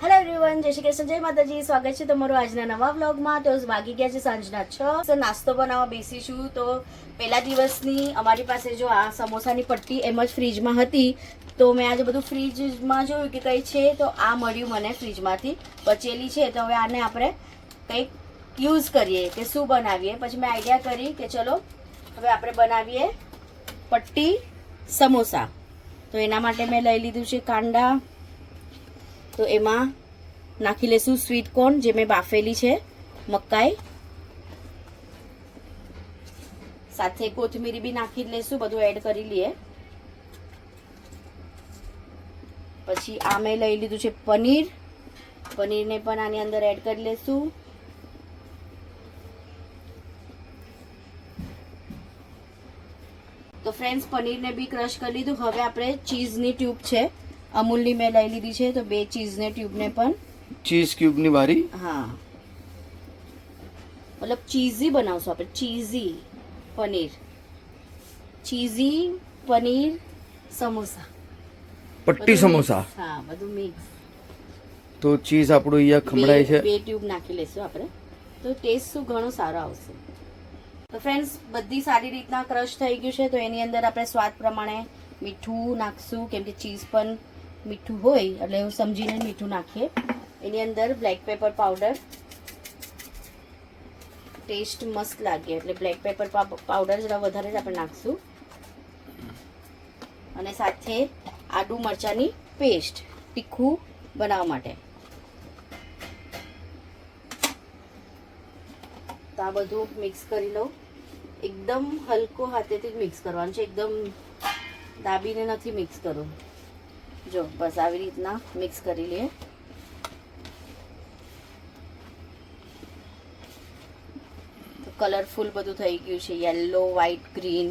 Hello everyone જય શ્રી કૃષ્ણ, જય માતાજી, સ્વાગત છે તમારું આજના નવા વ્લોગમાં. તો વાગી ગયા છે સાંજના છ. નાસ્તો બનાવવા બેસીશું. તો પહેલા દિવસની અમારી પાસે જો આ સમોસાની પટ્ટી એમ જ ફ્રીજમાં હતી. તો મેં આજે બધું ફ્રીજમાં જોયું કે કઈ છે, તો આ મળ્યું મને ફ્રીજમાંથી. બચેલી છે, તો હવે આને આપણે કંઈક યુઝ કરીએ કે શું બનાવીએ. પછી મેં આઈડિયા કરી કે ચલો, હવે આપણે બનાવીએ પટ્ટી સમોસા. તો એના માટે મેં લઈ લીધું છે કાંડા તો એમાં નાખી લેશું સ્વીટ કોર્ન જે મેં બાફેલી છે, મકાઈ. સાથે કોથમીરી બી નાખી લેશું, બધું એડ કરી લઈએ. પછી આ મેં લઈ લીધું છે પનીર. પનીરને પણ આની અંદર એડ કરી લેશું. તો ફ્રેન્ડ્સ પનીરને બી ક્રશ કરી લીધું. હવે આપણે ચીઝની ટ્યુબ છે. અમૂલની મેં લઈ લીધી છે તો બે ચીઝની ટ્યુબને પણ. ચીઝ ક્યુબની વારી? હા. મતલબ ચીઝી બનાવશું આપણે ચીઝી પનીર. ચીઝી પનીર સમોસા. પટ્ટી સમોસા? હા બધું મિક્સ તો ચીઝ આપણું અહીંયા ખમડાય છે. બે ટ્યુબ નાખી લેશું આપણે. તો ટેસ્ટ શું ઘણો સારો આવશે. તો ફ્રેન્ડ્સ બધી સારી રીતના ક્રશ થઈ ગયું છે તો એની અંદર આપણે સ્વાદ પ્રમાણે મીઠું નાખશું કેમ કે ચીઝ પણ મીઠું હોય, એટલે એવું સમજીને મીઠું નાખીએ. એની અંદર બ્લેક પેપર પાવડર ટેસ્ટ મસ્ત લાગે, એટલે બ્લેક પેપર પાવડર જરા વધારે જ આપણે નાખશું. અને સાથે આદુ મરચાંની પેસ્ટ તીખું બનાવવા માટે. તો આ બધું મિક્સ કરી લઉં. એકદમ હલકો હાથેથી મિક્સ કરવાનું છે. એકદમ દાબીને નથી મિક્સ કરવું. જો બસ આવી રીતના મિક્સ કરી લઈએ. કલરફુલ બધું થઈ ગયું છે યલો વ્હાઈટ ગ્રીન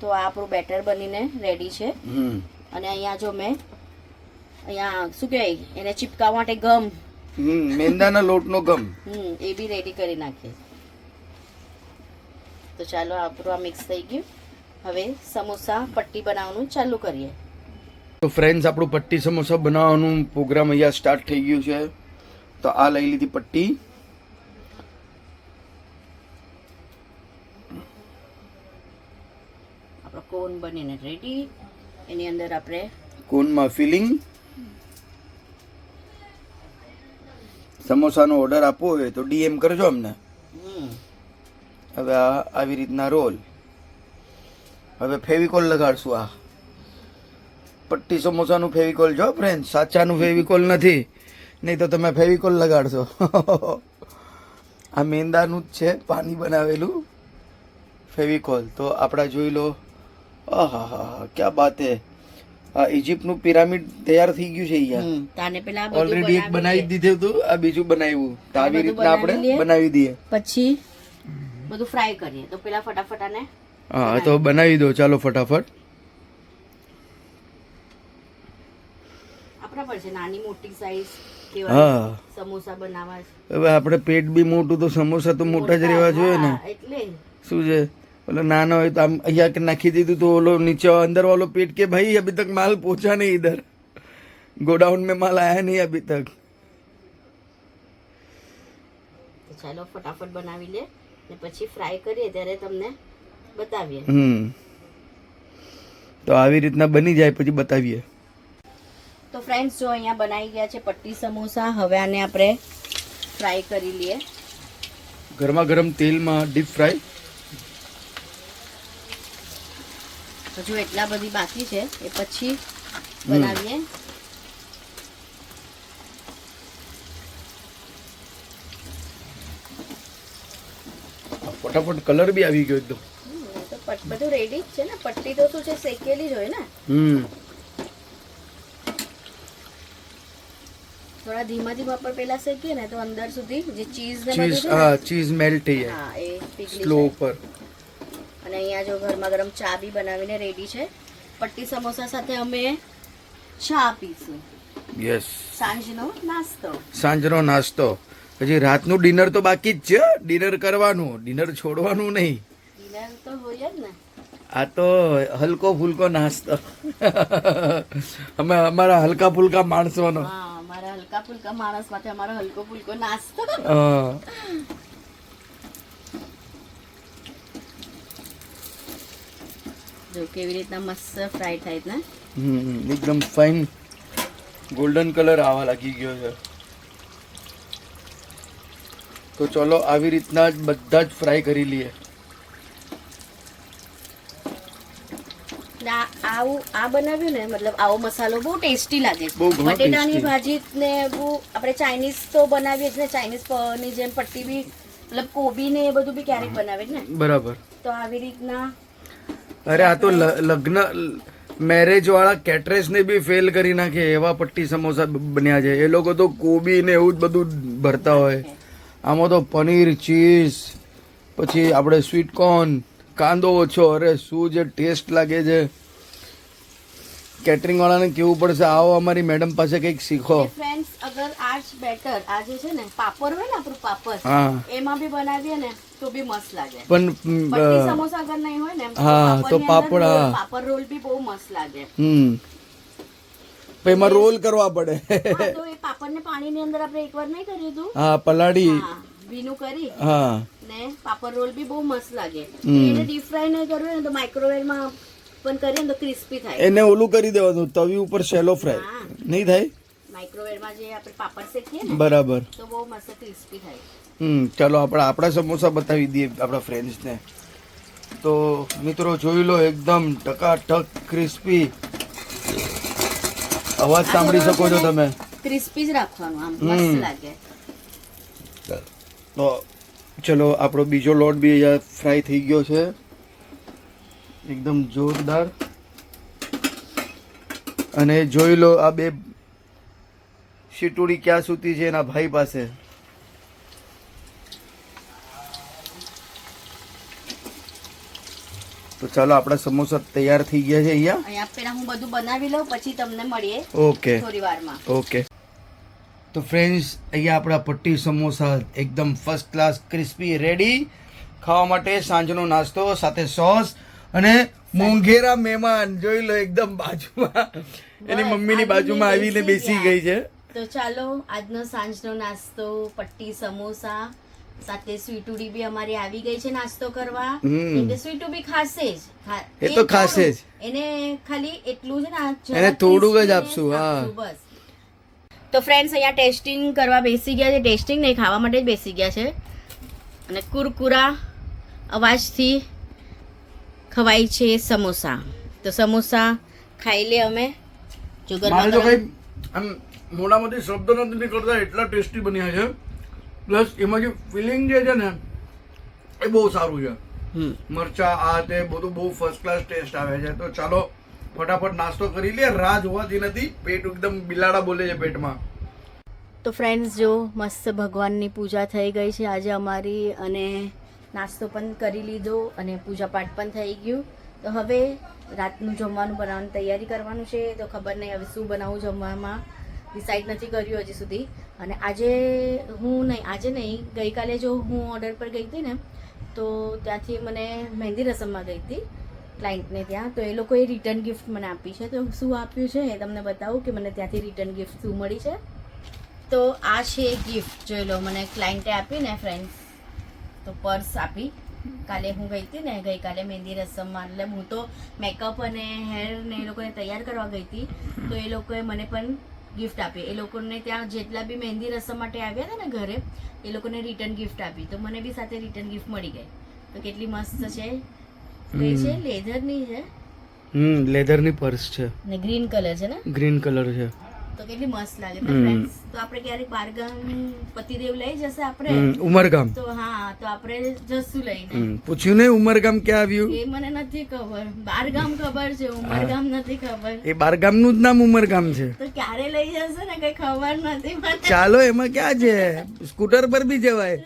તો આ આપણું બેટર બનીને રેડી છે. હમ. અને અહીંયા જો મેં અહીંયા શું કહેવાય એને ચીપકાવવા માટે ગમ. મેંદાના લોટનો ગમ. હમ એ બી રેડી કરી નાખીએ. તો ચાલો આપણું આ મિક્સ થઈ ગયું. હવે સમોસા પટ્ટી બનાવવાનું ચાલુ કરીએ. તો ફ્રેન્ડ્સ આપણું પટ્ટી સમોસા બનાવવાનું પ્રોગ્રામ અહીંયા સ્ટાર્ટ થઈ ગયું છે. તો આ લઈ લીધી પટ્ટી. આપણો કોન બનીને રેડી એની અંદર આપણે કોનમાં ફિલિંગ સમોસાનો ઓર્ડર આપવો હોય તો ડીએમ કરજો અમને. હવે આ આવી રીતના રોલ હવે ફેવિકોલ લગાડશું આ. પટ્ટી સમોસાનું ફેવિકોલ જો ફ્રેન્ડ સાચાનું ફેવિકોલ નથી. નહીં તો તમે ફેવિકોલ લગાડશો. આ મેંદાનું જ છે પાણી બનાવેલું ફેવિકોલ. તો આપણા જોઈ લો. આહા હા ક્યાં બાત હે? આ ઇજિપ્તનું પિરામિડ તૈયાર થઈ ગયું છે અહીંયા. તાને પેલા ઓલરેડી એક બનાવી દીધું હતું આ બીજું બનાવ્યું. તો આવી રીતના આપણે બનાવી બનાવી દઈએ. પછી બધું ફ્રાય કરીએ. તો પેલા ફટાફટ આને હા તો બનાવી દો ચાલો ફટાફટ. આપણે પેટ બી મોટું તો સમોસા તો મોટા જ રહેવા જોઈએ ને. શું છે? ઓલો નાનો હોય તો આમ અહીંયા નાખી દીધું તો ઓલો નીચે અંદર વાળો પેટ કે ભાઈ અભી તક માલ પહોંચ્યા નહીં ઇધર. ગોડાઉન મેં માલ આયા નહીં અભી તક. ચાલો ફટાફટ બનાવી લે ને પછી ફ્રાય કરીએ ત્યારે તમને બતાવીએ. હમ. તો આવી રીતના બની જાય પછી બતાવીએ. તો ફ્રેન્ડ્સ જો અહીંયા બનાવી ગયા છે પટ્ટી સમોસા હવે આને આપણે ફ્રાય કરી લઈએ. ગરમા ગરમ તેલમાં ડીપ ફ્રાય હજુ એટલા બધી બાકી છે એ પછી બનાવીએ. ફટાફટ કલર બી આવી ગયો એકદમ. પટ- બધું રેડી જ છે ને? પટ્ટી તો શું છે શેકેલી જ હોય ને? હમ. થોડા ધીમા ધીમા પર પેલા શેકીએ ને તો અંદર સુધી જે ચીઝ ને ચીઝ હા ચીઝ મેલ્ટ થઈ જાય. હા એ પીગળી સ્લો જાય. ઉપર. અને અહીંયા જો ગરમા ગરમ ચા બી બનાવીને રેડી છે. પટ્ટી સમોસા સાથે અમે ચા પીશું. યસ સાંજનો નાસ્તો. સાંજનો નાસ્તો. હજી રાતનું ડિનર તો બાકી જ છે. ડિનર કરવાનું. ડિનર છોડવાનું નહીં. આ તો હલકો ફૂલકો નાસ્તો. અમે અમારા હલકા ફૂલકા માણસોનો. અમારા હલકા ફુલકા માણસ માટે અમારો હલકો ફૂલકો નાસ્તો. જો કેવી રીતના મસ્ત ફ્રાય થાય ને. હમ, એકદમ ફાઇન ગોલ્ડન કલર આવવા લાગી ગયો છે. તો ચલો આવી રીતના જ બધા જ ફ્રાય કરી લઈએ ને આ- આવું આ બનાવ્યું ને મતલબ આવો મસાલો બહુ ટેસ્ટી લાગે. બટેટાની ભાજી ને બહુ આપણે ચાઇનીઝ તો બનાવીએ જ ને ચાઇનીઝની જેમ પટ્ટી બી મતલબ કોબી ને એ બધું બી ક્યારેક બનાવે ને. બરાબર. તો આવી રીતના અરે આ તો લગ્ન મેરેજ વાળા કેટરેસ ને બી ફેલ કરી નાખે એવા પટ્ટી સમોસા બન્યા છે. એ લોકો તો કોબી ને એવું જ બધું ભરતા હોય. આમાં તો પનીર ચીઝ પછી આપણે સ્વીટ કોર્ન કાંદો ઓછો. અરે શું જે ટેસ્ટ લાગે છે. કેટરિંગ વાળાને કેવું પડશે? આવો અમારી મેડમ પાસે કંઈક શીખો. ફ્રેન્ડ્સ અગર આ બેટર આજે જે છે ને પાપડ હોય ને આપણું પાપડ હા. એમાં બી બનાવીએ ને તો બી મસ્ત લાગે. પણ સમોસા અગર નહીં હોય ને હા, તો પાપડ. પાપડ રોલ બી બહુ મસ્ત લાગે. હમ. એમાં રોલ કરવા પડે. તો એ પાપડને પાણીની અંદર આપણે એકવાર નહીં કર્યું હતું? હા પલાળી. ભીનું કરી. હા. ને પાપડ રોલ બી બહુ મસ્ત લાગે. એને ડીપ ફ્રાય નહીં કરવું ને તો માઇક્રોવેવમાં પણ કરીએ તો ક્રિસ્પી થાય. એને ઓલું કરી દેવાનું તવી ઉપર શેલો ફ્રાય નહીં થાય? માઇક્રોવેવમાં જે આપણે પાપડ શેકીએ ને બરાબર. તો બહુ મસ્ત ક્રિસ્પી થાય. હમ ચાલો આપણે આપણા સમોસા બતાવી દઈએ આપણા ફ્રેન્ડ્સને તો મિત્રો જોઈ લો એકદમ ટકાટક ક્રિસ્પી અવાજ સાંભળી શકો છો તમે? ક્રિસ્પી જ રાખવાનું આમ મસ્ત લાગે. તો ચલો આપણો બીજો લોટ બી અહીંયા ફ્રાય થઈ ગયો છે. એકદમ જોરદાર. અને જોઈ લો આ બે શીટુડી ક્યાં સુધી છે એના ભાઈ પાસે. તો ચાલો આપણા સમોસા તૈયાર થઈ ગયા છે અહીંયા. અહીંયા પેલા હું બધું બનાવી લઉં પછી તમને મળીએ ઓકે. થોડી વારમાં. ઓકે. તો ફ્રેન્ડ્સ અહીંયા આપણા પટ્ટી સમોસા એકદમ ફર્સ્ટ ક્લાસ ક્રિસ્પી રેડી ખાવા માટે સાંજનો નાસ્તો સાથે સોસ અને મોંઘેરા મહેમાન જોઈ લો એકદમ બાજુમાં. એની મમ્મીની બાજુમાં આવીને બેસી ગઈ છે. તો ચાલો આજનો સાંજનો નાસ્તો પટ્ટી સમોસા સાથે સ્વીટુડી બી અમારી આવી ગઈ છે નાસ્તો કરવા. એટલે સ્વીટુ બી ખાશે જ. એ તો ખાશે જ. એને ખાલી એટલું છે ને એને થોડુંક જ આપશું, હા. બસ. તો ફ્રેન્ડ્સ અહીંયા ટેસ્ટિંગ કરવા બેસી ગયા છે. ટેસ્ટિંગ નહીં ખાવા માટે જ બેસી ગયા છે. અને કુરકુરા અવાજથી ખવાય છે સમોસા. તો સમોસા ખાઈ લે અમે. જો ગરમા મારે ગરમ. આમ મોઢામાંથી શબ્દ નથી નીકળતા એટલા ટેસ્ટી બન્યા છે. પ્લસ એમાં જે ફિલિંગ જે છે ને એ બહુ સારું છે. મરચા આ તે બધું બહુ ફર્સ્ટ ક્લાસ ટેસ્ટ આવે છે. તો ચાલો ફટાફટ નાસ્તો કરી લે રાહ જોવાતી નથી. પેટ એકદમ બિલાડા બોલે છે પેટમાં. તો ફ્રેન્ડ્સ જો મસ્ત ભગવાનની પૂજા થઈ ગઈ છે આજે અમારી અને નાસ્તો પણ કરી લીધો અને પૂજાપાઠ પણ થઈ ગયું. તો હવે રાતનું જમવાનું બનાવવાની તૈયારી કરવાનું છે. તો ખબર નહીં હવે શું બનાવું જમવામાં. ડિસાઇડ નથી કર્યું હજી સુધી. અને આજે હું નહીં, આજે નહીં, ગઈકાલે જો હું ઓર્ડર પર ગઈ હતી ને, તો ત્યાંથી મને મહેંદી રસમમાં ગઈ હતી ક્લાયન્ટને ત્યાં. તો એ લોકોએ રિટર્ન ગિફ્ટ મને આપી છે. તો શું આપ્યું છે એ તમને બતાવું કે મને ત્યાંથી રિટર્ન ગિફ્ટ શું મળી છે? તો આ છે ગિફ્ટ જોઈ લો, મને ક્લાયન્ટે આપી ને ફ્રેન્ડ્સ તો પર્સ આપી. કાલે હું ગઈ હતી ને ગઈકાલે મહેંદી રસમમાં. એટલે હું તો મેકઅપ અને હેર ને એ લોકોને તૈયાર કરવા ગઈ હતી. તો એ લોકોએ મને પણ ગિફ્ટ આપી. એ લોકોને ત્યાં જેટલા બી મહેંદી રસમ માટે આવ્યા હતા ને ઘરે એ લોકોને રિટર્ન ગિફ્ટ આપી. તો મને બી સાથે રિટર્ન ગિફ્ટ મળી ગઈ. તો કેટલી મસ્ત છે. એ છે લેધરની છે. હમ લેધરની પર્સ છે. ને ગ્રીન કલર છે ને? ગ્રીન કલર છે. તો કેટલી મસ્ત લાગે ને? તો આપણે ક્યારેક બારગામ પતિદેવ લઈ જશે આપણે? ઉમરગામ. તો હા તો આપણે જશું લઈને. પૂછ્યું ને ઉમરગામ ક્યાં આવ્યું? એ મને નથી ખબર. બારગામ ખબર છે ઉમરગામ નથી ખબર. એ બારગામનું જ નામ ઉમરગામ છે. તો ક્યારે લઈ જશે ને કઈ ખબર નથી ચાલો એમાં ક્યાં છે? સ્કૂટર પર બી જવાય.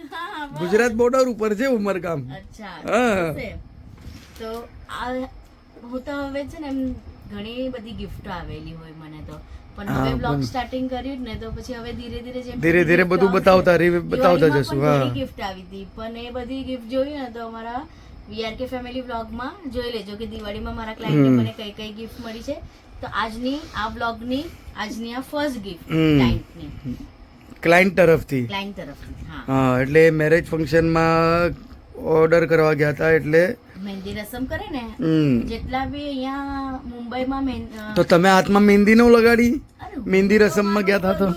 ગુજરાત બોર્ડર ઉપર છે ઉમરગામ. અચ્છા. તો હું તો હવે છે ને ઘણી બધી ગિફ્ટો આવેલી હોય મને તો. પણ હવે બ્લોગ સ્ટાર્ટિંગ કર્યું ને તો પછી હવે ધીરે ધીરે જેમ ધીરે ધીરે બધું બતાવતા રહી- બતાવતા જશું, હા. ગિફ્ટ આવી હતી. પણ એ બધી ગિફ્ટ જોઈ ને તો અમારા વીઆરકે ફેમિલી વ્લોગમાં જોઈ લેજો કે દિવાળીમાં મારા ક્લાયન્ટને મને કઈ કઈ ગિફ્ટ મળી છે. તો આજની આ વ્લોગની આજની આ ફર્સ્ટ ગિફ્ટ ક્લાયન્ટની ક્લાયન્ટ તરફથી. ક્લાયન્ટ તરફથી હા. એટલે મેરેજ ફંક્શનમાં ઓર્ડર કરવા ગયા હતા એટલે મહેંદી રસમ કરે ને જેટલા બી અહીંયા મુંબઈમાં તો તમે હાથમાં મહેંદી નો લગાડી? મહેંદી રસમમાં ગયા હતા તો?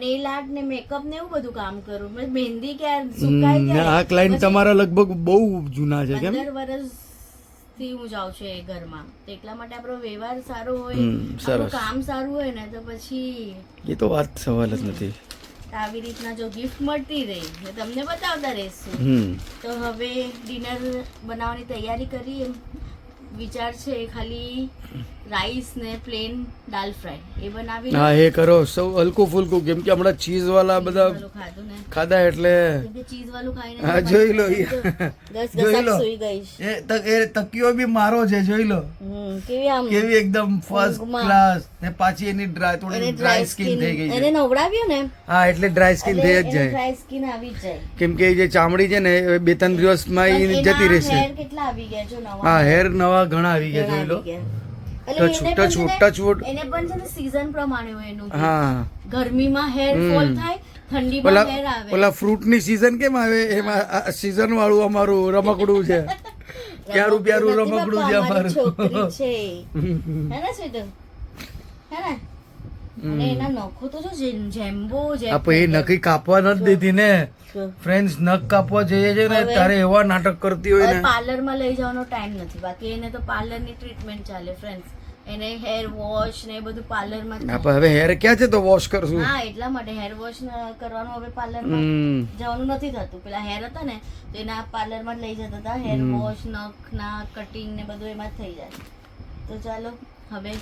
નેલ આર્ટ ને મેકઅપ ને એવું બધું કામ કરું. મહેંદી ક્યાં સુકાય ને આ ક્લાયન્ટ તમારા લગભગ બહુ જૂના છે કેમ? હું જાઉં છું એ ઘરમાં. તો એટલા માટે આપણો વ્યવહાર સારો હોય આપણું કામ સારું હોય ને તો પછી એ તો વાત સવાલ જ નથી. આવી રીતના જો ગિફ્ટ મળતી રહી તમને બતાવતા રહેશું. તો હવે ડિનર બનાવવાની તૈયારી કરી એમ વિચાર છે ખાલી રાઈસ ને પ્લેન દાલ ફ્રાય એ બનાવી હા એ કરો. સૌ હલકું ફુલકું. કેમ કે હમણાં ચીઝ વાળા બધા ખાધું એટલે ચીઝ વાળું ખાઈને હા, જોઈ લો. જોઈ લો. એ તક એ તકિયો બી મારો છે જોઈ લો. કેવી આમ કેવી એકદમ ફર્સ્ટ ક્લાસ ને પાછી એની ડ્રાય થોડી ડ્રાય સ્કિન થઈ ગઈ એને નવડાવ્યો ને? હા એટલે ડ્રાય સ્કિન થઈ જ જાય. ડ્રાય સ્કિન આવી જ જાય. કેમ કે જે ચામડી છે ને બે ત્રણ દિવસમાં જતી રહેશે. કેટલા આવી ગયા જો નવા? હા હેર નવા ઘણા આવી ગયા જોઈ લો. wood, છે ને- સીઝન કેમ આવે? એમાં સીઝન વાળું અમારું રમકડું છે. પ્યારું પ્યારું રમકડું છે અમારી નખો કાપવા નથી દેતી ને. ફ્રેન્ડ્સ નખ કાપવા જઈએ છે ને તારે એવા નાટક કરતી હોય ને. પાર્લરમાં લઈ જવાનો ટાઈમ નથી. બાકી એને તો પાર્લરની ટ્રીટમેન્ટ ચાલે ફ્રેન્ડ્સ. એને હેર વોશ ને બધું પાર્લરમાં હવે હેર ક્યાં છે તો વોશ કરશું? હા એટલા માટે હેર વોશ કરવાનું હવે પાર્લરમાં જવાનું નથી થતું. પેલા હેર હતા ને તો એના પાર્લરમાં જ લઈ જતા હતા. હેર વોશ નખ ના કટિંગ ને બધું એમાં થઈ જાય. તો ચાલો હવે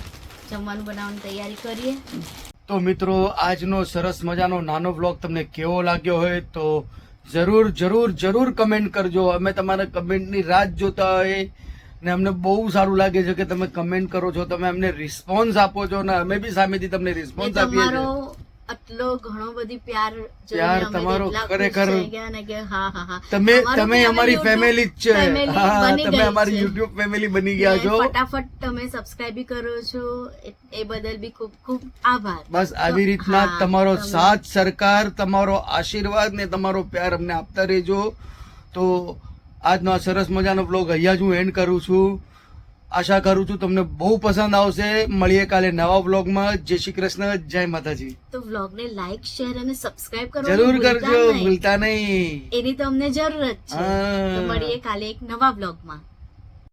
જમવાનું બનાવવાની તૈયારી કરીએ. તો મિત્રો આજનો સરસ મજાનો નાનો બ્લોગ તમને કેવો લાગ્યો હોય તો જરૂર જરૂર જરૂર કમેન્ટ કરજો. અમે તમારા કમેન્ટની રાહ જોતા હોય ને અમને બહુ સારું લાગે છે કે તમે કમેન્ટ કરો છો તમે અમને રિસ્પોન્સ આપો છો ને અમે બી સામેથી તમને રિસ્પોન્સ આપીએ છીએ. આટલો ઘણો બધી પ્યાર પ્યાર તમારો ખરેખર તમે તમે અમારી ફેમિલી જ છે. તમે અમારી યુટ્યુબ ફેમિલી બની ગયા છો. ફટાફટ તમે સબસ્ક્રાઇબ કરો છો. એ- એ બદલ બી ખૂબ ખૂબ આભાર. બસ આવી રીતના તમારો સાથ સરકાર તમારો આશીર્વાદ ને તમારો પ્યાર અમને આપતા રહેજો. તો આજનો આ સરસ મજાનો બ્લોગ અહીંયા જ હું એન્ડ કરું છું. આશા કરું છું તમને બહુ પસંદ આવશે. મળીએ કાલે નવા બ્લોગમાં જય શ્રી કૃષ્ણ જય માતાજી. તો વ્લોગને લાઈક શેર અને સબસ્ક્રાઇબ કરો જરૂર કરજો ભૂલતા નહીં. એની તો અમને જરૂર જ છે. તો મળીએ કાલે એક નવા બ્લોગમાં